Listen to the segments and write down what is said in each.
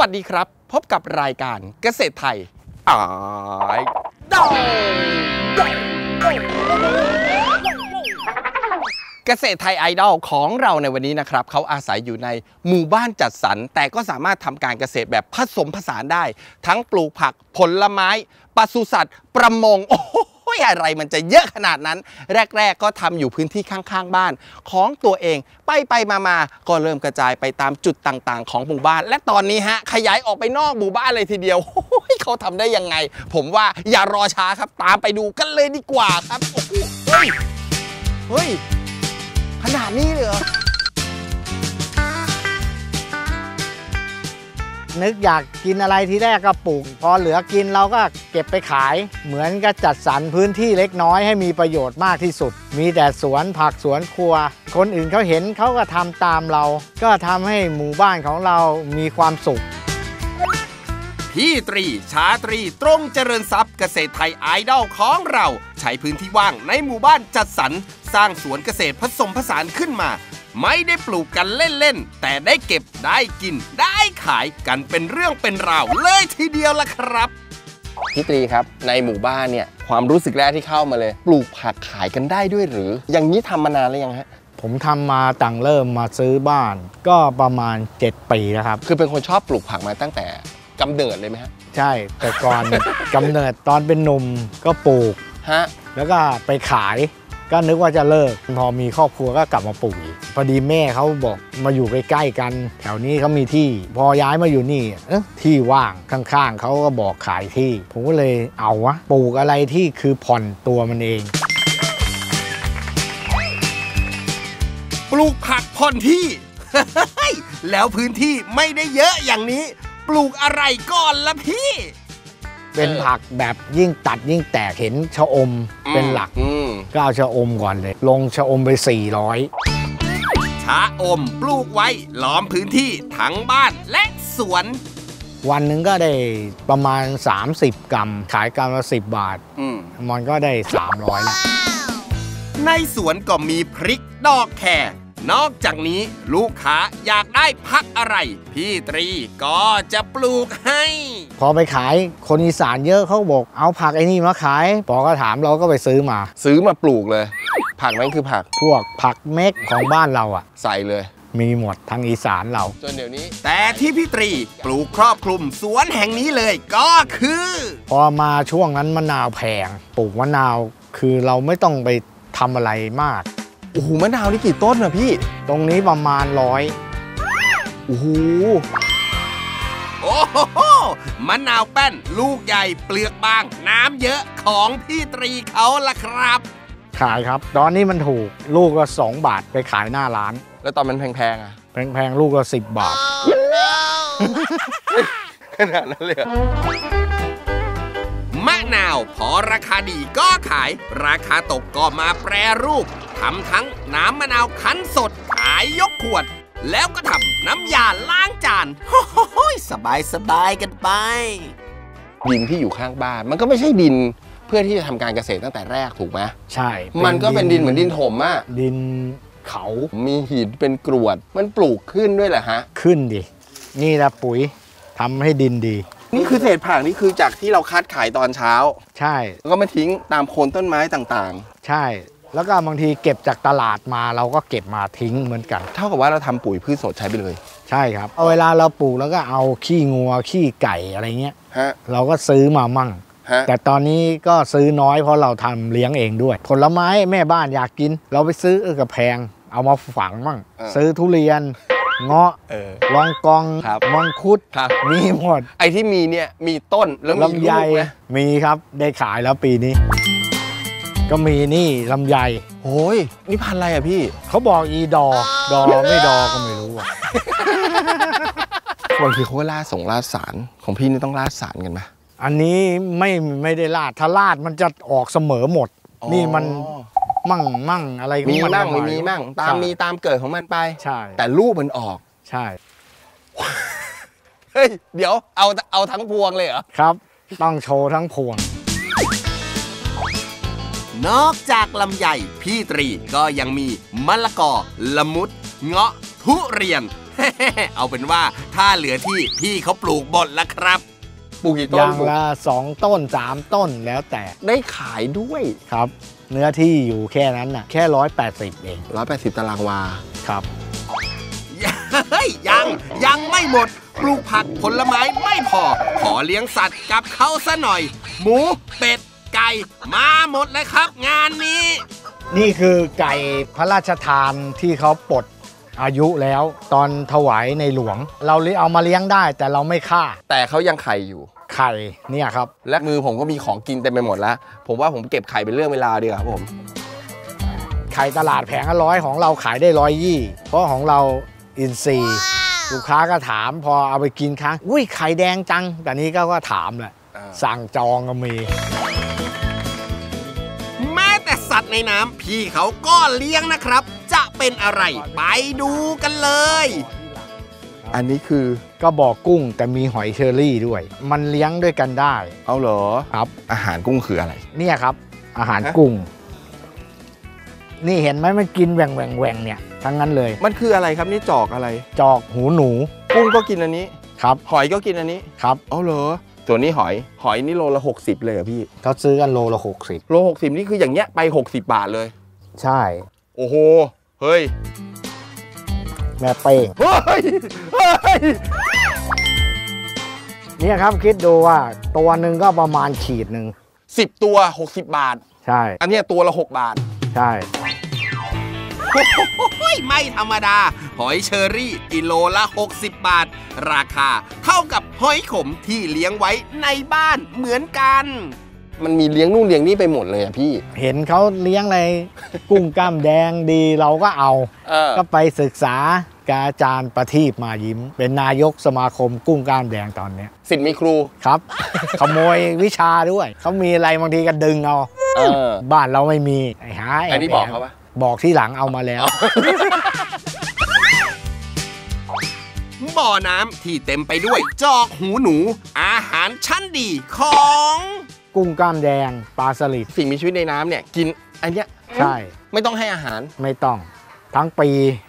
วัสดีครับ พบกับรายการเกษตรไทยไอดอลเกษตรไทยไอดอลของเราในวันนี้นะครับเขาอาศัยอยู่ในหมู่บ้านจัดสรร แต่ก็สามารถทำการเกษตรแบบผสมผสานได้ ทั้งปลูกผักผลไม้ปศุสัตว์ ประมงโอ้โห อะไรมันจะเยอะขนาดนั้น แรก ๆ ก็ทำอยู่พื้นที่ข้างๆ บ้านของตัวเองไปไปมามาก็เริ่มกระจายไปตามจุดต่างๆ ของหมู่บ้าน และตอนนี้ฮะขยายออกไปนอกหมู่บ้านเลยทีเดียวเขาทำได้ยังไง ผมว่าอย่ารอช้าครับตามไปดูกันเลยดีกว่าครับโอ้โหเฮ้ยเฮ้ยขนาดนี้เลยเหรอ นึกอยากกินอะไรทีแรกก็ปลูก พอเหลือกินเราก็เก็บไปขาย เหมือนกับจัดสรรพื้นที่เล็กน้อยให้มีประโยชน์มากที่สุด มีแต่สวนผักสวนครัว คนอื่นเขาเห็นเขาก็ทำตามเรา ก็ทำให้หมู่บ้านของเรามีความสุขพี่ตรีชาตรีตรงเจริญทรัพย์เกษตรไทยไอดอลของเรา ใช้พื้นที่ว่างในหมู่บ้านจัดสรร สร้างสวนเกษตรผสมผสานขึ้นมา ไม่ได้ปลูกกันเล่นๆ แต่ได้เก็บได้กิน ได้ขายกันเป็นเรื่องเป็นราวเลยทีเดียวล่ะครับพี่ตรีครับในหมู่บ้านเนี่ยความรู้สึกแรกที่เข้ามาเลย ปลูกผักขายกันได้ด้วยหรือ อย่างนี้ทำมานานแล้วยังฮะผมทำมาตั้งเริ่มมาซื้อบ้าน ก็ประมาณ 7 ปีแล้วครับ คือเป็นคนชอบปลูกผักมาตั้งแต่กำเนิดเลยไหมฮะใช่แต่ก่อนกำเนิดตอนเป็นหนุ่มก็ปลูกฮะแล้วก็ไปขาย ก็นึกว่าจะเลิก พอมีครอบครัวก็กลับมาปลูกอีกพอดีแม่เขาบอกมาอยู่ใกล้ๆกัน แถวนี้เขามีที่ พอย้ายมาอยู่นี่ที่ว่างข้างๆเขาก็บอกขายที่ ผมก็เลยเอาวะปลูกอะไรที่คือผ่อนตัวมันเอง ปลูกผักผ่อนที่ แล้วพื้นที่ไม่ได้เยอะอย่างนี้ ปลูกอะไรก่อนละพี่ เป็นผักแบบยิ่งตัดยิ่งแตกเห็นชะอมเป็นหลักอืมก็เอาชะอมก่อนเลย ลงชะอมไป 400ชาอมปลูกไว้ล้อมพื้นที่ทั้งบ้านและสวน วันหนึ่งก็ได้ประมาณ 30 กรัม ขายกรัมละ 10 บาทอืมมันก็ได้ 300แล้วในสวนก็มีพริกดอกแคร นอกจากนี้ลูกค้าอยากได้พักอะไร พี่ตรีก็จะปลูกให้ พอไปขายคนอีสานเยอะเขาบอก เอาผักไอ้นี่มาขายพอก็ถามเราก็ไปซื้อมา ซื้อมาปลูกเลย ผักนั้นคือผักพวกผักเม็กของบ้านเราอะใส่เลย มีหมดทางอีสานเรา จนเดี๋ยวนี้ แต่ที่พี่ตรีปลูกครอบคลุมสวนแห่งนี้เลยก็คือ พอมาช่วงนั้นมะนาวแพงปลูกมะนาวคือเราไม่ต้องไปทำอะไรมาก โอ้โหมะนาวนี่กี่ต้นอะพี่ ตรงนี้ประมาณร้อยโอ้โหโอ้โหมะนาวแป้น ลูกใหญ่เปลือกบาง น้ำเยอะของพี่ตรีเขาล่ะครับ ขายครับ ตอนนี้มันถูกลูกละ2บาทไปขายหน้าร้าน แล้วตอนมันแพงๆอะแพงๆลูกละ10 บาทขนาดนั้นเลยเหรอมะนาวพอราคาดีก็ขาย ราคาตกก็มาแปรรูป ทำทั้งน้ำมะนาวคั้นสด ขายยกขวด แล้วก็ทำน้ำยาล้างจานโอ้โหสบายสบายๆกันไป ดินที่อยู่ข้างบ้าน มันก็ไม่ใช่ดินเพื่อที่จะทำการเกษตรตั้งแต่แรกถูกไหมใช่มันก็เป็นดินเหมือนดินถมอะดินเขามีหินเป็นกรวด มันปลูกขึ้นด้วยเหรอฮะ ขึ้นดิ นี่แหละปุ๋ยทำให้ดินดี นี่คือเศษผักนี่คือจากที่เราคัดขายตอนเช้า ใช่ แล้วก็มาทิ้งตามโคนต้นไม้ต่างใช่ แล้วก็บางทีเก็บจากตลาดมาเราก็เก็บมาทิ้งเหมือนกันๆเท่ากับว่าเราทำปุ๋ยพืชสดใช้ไปเลย ใช่ครับเอาเวลาเราปลูกแล้วก็เอาขี้งัวขี้ไก่อะไรเงี้ยฮะเราก็ซื้อมามั่งฮะแต่ตอนนี้ก็ซื้อน้อยเพราะเราทำเลี้ยงเองด้วย ผลไม้แม่บ้านอยากกิน เราไปซื้อเออกับแพง เอามาฝังมั่ง ซื้อทุเรียนเงาะเออลองกองครับมังคุดครับมีหมด ไอ้ที่มีเนี่ยมีต้นแล้วมีลำไยลูกไหมมีครับได้ขายแล้วปีนี้ ก็มีนี่ลำไยโอ้ยนี่พันธุ์อะไรอะพี่ เขาบอกอีดอ ดอไม่ดอก็ไม่รู้อะบางทีเขาก็ล่าส่งล่าสารของพี่นี่ต้องล่าสารกันไหมอันนี้ไม่ไม่ได้ลาดถ้าลาดมันจะออกเสมอหมด นี่มันมั่งมั่งอะไรของมีนมั่งหไม่น่อยมีมั่ง ตามใช่มีตามเกิดของมันไปใช่แต่ลูกมันออกใช่เฮ้ยเดี๋ยวเอาเอาทั้งพวงเลยเหรอครับ ต้องโชว์ทั้งพวง นอกจากลำไยพี่ตรีก็ยังมีมะละกอ ละมุด เงาะ ทุเรียน เอาเป็นว่าถ้าเหลือที่พี่เขาปลูกหมดแล้วครับปลูกกี่ต้อนย่างละสองต้นสามต้นแล้วแต่ได้ขายด้วยครับ เนื้อที่อยู่แค่นั้นน่ะแค่ร้อยแปดสิบเอง180ตารางวา ครับ เฮ้ยยังยังไม่หมด ปลูกผักผลไม้ไม่พอ ขอเลี้ยงสัตว์กับเขาซะหน่อย หมูเป็ด ไก่ มาหมดเลยครับ งานนี้ นี่คือไก่พระราชทานที่เขาปลดอายุแล้วตอนถวายในหลวง เราเลยเอามาเลี้ยงได้แต่เราไม่ฆ่า แต่เขายังไข่อยู่ ไข่เนี่ยครับ และมือผมก็มีของกินเต็มไปหมดแล้ว ผมว่าผมเก็บไข่เป็นเรื่องเวลาดีกว่าครับผม ไข่ตลาดแผงละร้อยของเราขายได้ร้อยยี่เพราะของเราอินซีย์ลูกค้าก็ถามพอเอาไปกินครั้ง อุ้ยไข่แดงจัง แต่นี้ก็ก็ถามแหละอ่าสั่งจองก็มีแม้แต่สัตว์ ในน้ำพี่เขาก็เลี้ยงนะครับ จะเป็นอะไรไปดูกันเลย อันนี้คือก็บอกกุ้งแต่มีหอยเชอรี่ด้วย มันเลี้ยงด้วยกันได้ เอาเหรอครับ อาหารกุ้งคืออะไร เนี่ยครับ อาหารฮะกุ้ง นี่เห็นไหมมันกินแหว่งแหว่งแหว่งเนี่ย ทั้งนั้นเลย มันคืออะไรครับนี่จอกอะไร จอกหูหนู กุ้งก็กินอันนี้ ครับ หอยก็กินอันนี้ ครับ เอาเหรอ ตัวนี้หอยหอยนี่โลละ 60 เลยเหรอพี่เขาซื้อกันโลละหกสิบโล60 นี่คืออย่างเงี้ยไป 60 บาทเลย ใช่ โอ้โหเฮ้ยแม่เป้งเฮ้ยเฮ้ยเนี่ยครับคิดดูว่าตัวหนึ่งก็ประมาณขีดหนึ่งสิบตัว 60 บาท ใช่ อันเนี้ยตัวละ 6 บาท ใช่โอ้ย ไม่ธรรมดา หอยเชอรี่กิโลละ 60 บาท ราคาเท่ากับหอยขมที่เลี้ยงไว้ในบ้านเหมือนกัน มันมีเลี้ยงนู่นเลี้ยงนี่ไปหมดเลยอะพี่ เห็นเขาเลี้ยงอะไร กุ้งกล้ามแดงดีเราก็เอา เออ ก็ไปศึกษากับอาจารย์ประทีปมายิ้ม เป็นนายกสมาคมกุ้งกล้ามแดงตอนเนี้ยสิทธิ์มีครู ครับ ขโมยวิชาด้วย เขามีอะไรบางทีก็ดึงเอาเออ บ้านเราไม่มีไอ้หาแบอันนี้บอกเขาปะ บอกที่หลังเอามาแล้ว บ่อน้ำที่เต็มไปด้วย จอกหูหนู อาหารชั้นดีของ กุ้งกล้ามแดงปลาสลิดสิ่งมีชีวิตในน้ำเนี่ย กินอันเนี้ยใช่ ไม่ต้องให้อาหารไม่ต้อง ทั้งปี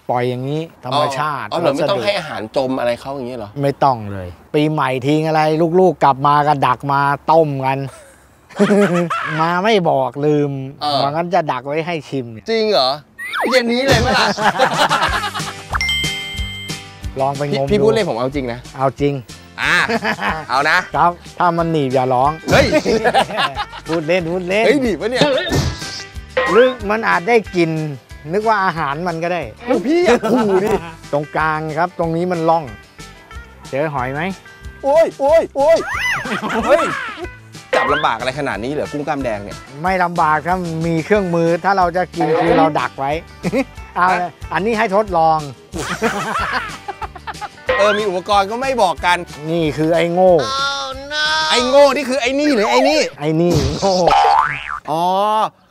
ปล่อยอย่างนี้ธรรมชาติอ๋อเหรอไม่ต้องวัสดุให้อาหารจมอะไรเขาอย่างเงี้ยเหรอไม่ต้องเลย ปีใหม่ทิ้งอะไร ลูกๆกลับมาก็ดักมาต้มกัน มาไม่บอกลืมเออ ว่างั้นจะดักไว้ให้ชิมเนี่ยจริงเหรอเย็นนี้เลยไหมล่ะลองไปพี่งมพี่ดูพูดเล่นผมเอาจริงนะเอาจริง อ่าเอานะครับ ถ้ามันหนีบอย่าร้อง เฮ้ยพูดเล่นพูดเล่นเฮ้ยดีปะเนี่ยหรือมันอาจได้กลิน นึกว่าอาหารมันก็ได้โอ้พี่อย่าขู่ดิตรงกลางครับ ตรงนี้มันล่อง เจอหอยไหมโอ้ยโอ้ยโอ้ยเฮ้ยจับ ลำบากอะไรขนาดนี้เหรอกุ้งกล้ามแดงเนี่ย ไม่ลำบากถ้ามีเครื่องมือถ้าเราจะกินคือเราดักไว้ เอาเลยอันนี้ให้ทดลอง เออมีอุปกรณ์ก็ไม่บอกกัน นี่คือไอ้โง่ ไอ้โง่นี่คือไอ้นี่หรือไอ้นี่ไอ้นี่โง่ อ๋อ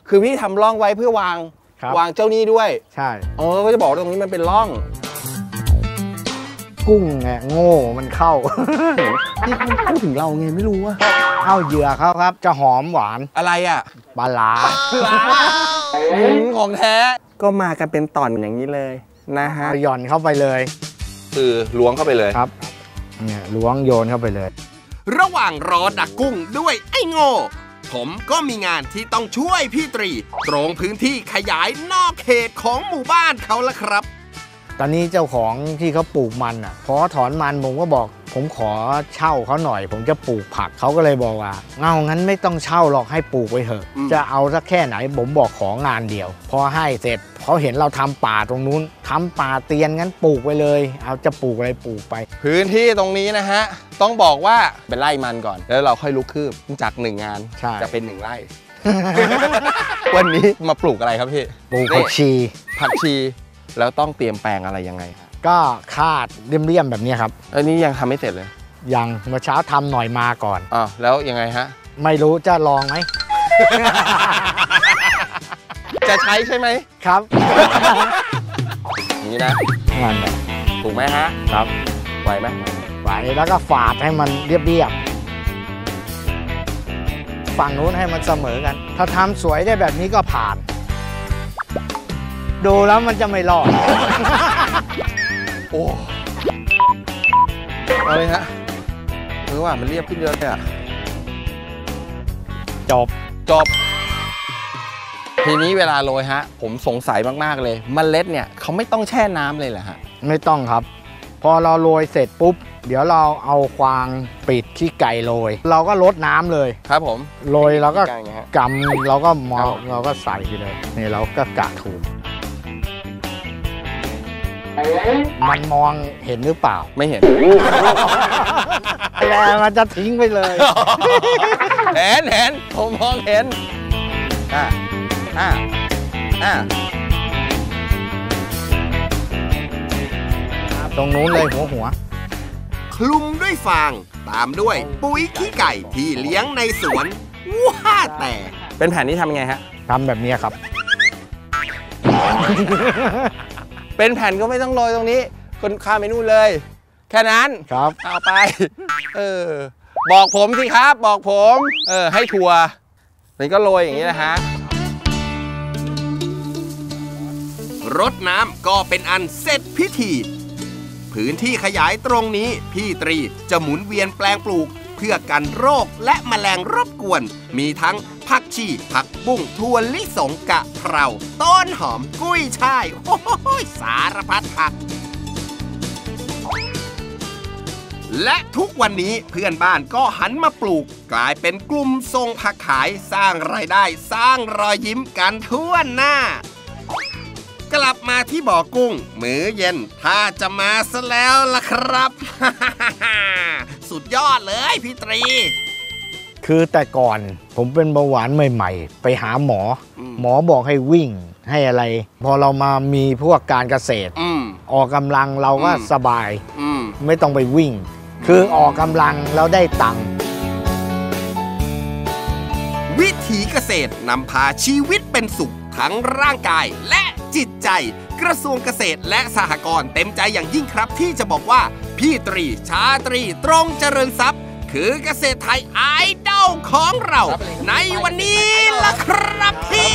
คือพี่ทำร่องไว้เพื่อวาง ครับ วางเจ้านี่ด้วยใช่ อ๋อก็จะบอกว่าตรงนี้มันเป็นร่อง กุ้งไงโง่มันเข้าพี่พูดถึงเราไงไม่รู้ว่าเข้าเหยื่อเขาครับ จะหอมหวานอะไรอะปลาหลาอืมของแท้ก็มากันเป็นตอนอย่างนี้เลยนะฮะหย่อนเข้าไปเลยคือล้วงเข้าไปเลยครับเนี่ยล้วงโยนเข้าไปเลย ระหว่างรอดักกุ้งด้วยไอ้โง่ผมก็มีงานที่ต้องช่วยพี่ตรี ตรงพื้นที่ขยายนอกเขตของหมู่บ้านเขาละครับ ตอนนี้เจ้าของที่เขาปลูกมันอะพอถอนมันผมก็บอก ผมขอเช่าเขาหน่อย ผมจะปลูกผักเขาก็เลยบอกว่าเงางั้นไม่ต้องเช่าหรอกให้ปลูกไว้เถอะอืมจะเอาสักแค่ไหนผมบอกของานเดียว พอให้เสร็จเขาเห็นเราทำป่าตรงนู้นทำป่าเตียนงั้นปลูกไปเลย เอาจะปลูกอะไรปลูกไป พื้นที่ตรงนี้นะฮะ ต้องบอกว่าเป็นไร่มันก่อน แล้วเราค่อยลุกคืบจากหนึ่งงานใช่จะเป็นหนึ่งไร่วันนี้มาปลูกอะไรครับพี่ ปลูกนี่ผักชี ผักชี แล้วต้องเตรียมแปลงอะไรยังไงฮะก็คาดเลี่ยมๆแบบนี้ครับอันนี้ยังทำไม่เสร็จเลยยังเมื่อเช้าทำหน่อยมาก่อนอ้าวแล้วยังไงฮะ ไม่รู้จะลองไหม จะใช้ใช่ไหมครับอย่างนี้นะนั่นแหละถูกไหมฮะครับไหวไหมไปแล้วก็ฝาดให้มันเรียบๆฝั่งนู้นให้มันเสมอกัน ถ้าทำสวยได้แบบนี้ก็ผ่าน ดูแล้วมันจะไม่รอด โอ้เอาเลยฮะเออว่ามันเรียบขึ้นเยอะเลยอะจบ จบ ทีนี้เวลาโรยฮะ ผมสงสัยมาก ๆ เลยมเมล็ดเนี่ยเขาไม่ต้องแช่น้ำเลยเหรอฮะ ไม่ต้องครับ พอเราโรยเสร็จปุ๊บ เดี๋ยวเราเอาควางปิดขี้ไก่โรย เราก็ลดน้ำเลย ครับผม โรยเราก็กลางไงฮะกำเราก็มอเอาเราก็ใส่ไปเลยนี่เราก็กะถูก มันมองเห็นหรือเปล่า ไม่เห็นแต่มันจะทิ้งไปเลย เห็นเห็นผมมองเห็น อ่าอ่าอ่าตรงนู้นเลยหัวหัว คลุมด้วยฟาง ตามด้วยปุ๋ยขี้ไก่ที่เลี้ยงในสวนว่าแต่ เป็นแผ่นนี้ทำยังไงฮะทำแบบนี้ครับ เป็นแผ่นก็ไม่ต้องโรยตรงนี้คุณข้ามไปนู่นเลย แค่นั้นครับเอาไป เออ บอกผมสิครับ บอกผม เออ ให้ทัวร์นี่ก็โรยอย่างนี้นะฮะรดน้ำก็เป็นอันเสร็จพิธี พื้นที่ขยายตรงนี้พี่ตรีจะหมุนเวียนแปลงปลูก เพื่อกันโรคและแมลงรบกวน มีทั้งผักชีผักบุ้งถั่วลิสงกะเพราต้นหอมกุ้ยช่ายโอ้โหสารพัดผักและทุกวันนี้เพื่อนบ้านก็หันมาปลูก กลายเป็นกลุ่มทรงผักขายสร้างรายได้ สร้างรอยยิ้มกันทั่วหน้า กลับมาที่บ่อกุ้ง มื้อเย็น ถ้าจะมาซะแล้วล่ะครับ สุดยอดเลยพี่ตรี คือแต่ก่อนผมเป็นเบาหวานใหม่ๆ ไปหาหมออมหมอบอกให้วิ่งให้อะไร พอเรามามีพวกการเกษตรอืมออกกำลังเราก็อืมสบายอืมไม่ต้องไปวิ่ง คือออกกำลังแล้วได้ตังค์วิถีเกษตรนำพาชีวิตเป็นสุขทั้งร่างกายและ จิตใจ กระทรวงเกษตรและสหกรณ์เต็มใจอย่างยิ่งครับ ที่จะบอกว่า พี่ตรีชาตรีตรงเจริญทรัพย์ คือเกษตรไทยไอดอลของเรา ในวันนี้ล่ะครับพี่